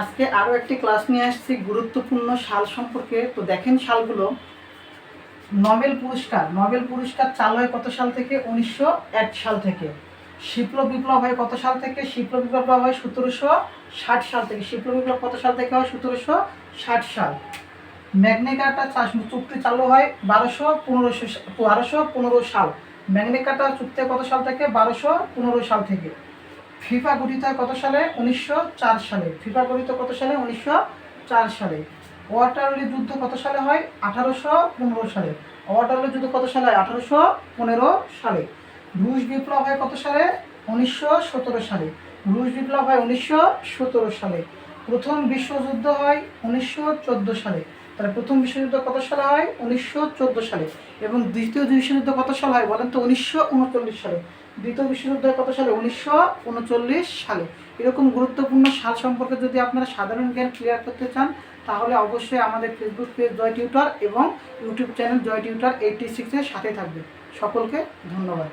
আজকে আরও একটি ক্লাস নিয়ে আসছি, গুরুত্বপূর্ণ সাল সম্পর্কে। তো দেখেন সালগুলো নোবেল পুরস্কার। নোবেল পুরস্কার চালু হয় কত সাল থেকে? উনিশশো এক সাল থেকে। শিপ্ল বিপ্লব হয় কত সাল থেকে? শিপ্ল বিপ্লব হয় সতেরোশো ষাট সাল থেকে। শিল্প বিপ্লব কত সাল থেকে হয়? সতেরোশো ষাট সাল। ম্যাগনেকাটা চুক্তি চালু হয় বারোশো পনেরোশো বারোশো পনেরো সাল। ম্যাগনেকাটা চুক্তি কত সাল থেকে? বারোশো পনেরো সাল থেকে। ফিফা গঠিত হয় কত সালে? উনিশশো চার সালে। ফিফা গঠিত কত সালে? উনিশশো চার সালে। ওয়াটারলি যুদ্ধ কত সালে হয়? আঠারোশো পনেরো সালে। ওয়াটারলি যুদ্ধ কত সালে হয়? আঠারোশো পনেরো সালে। রুশ বিপ্লব হয় কত সালে? উনিশশো সতেরো সালে। রুশ বিপ্লব হয় উনিশশো সতেরো সালে। প্রথম বিশ্বযুদ্ধ হয় উনিশশো চোদ্দ সালে। তাহলে প্রথম বিশ্বযুদ্ধ কত সালে হয়? উনিশশো চোদ্দ সালে। এবং দ্বিতীয় বিশ্বযুদ্ধ কত সালে হয় বলেন তো? উনিশশো উনচল্লিশ সালে। দ্বিতীয় বিশ্বযুদ্ধ কত সালে? উনিশশো উনচল্লিশ সালে। এরকম গুরুত্বপূর্ণ সাল সম্পর্কে যদি আপনারা সাধারণ জ্ঞান ক্লিয়ার করতে চান, তাহলে অবশ্যই আমাদের ফেসবুক পেজ জয় টিউটার এবং YouTube channel Joy Tutor eighty সিক্সের সাথে থাকবে। সকলকে ধন্যবাদ।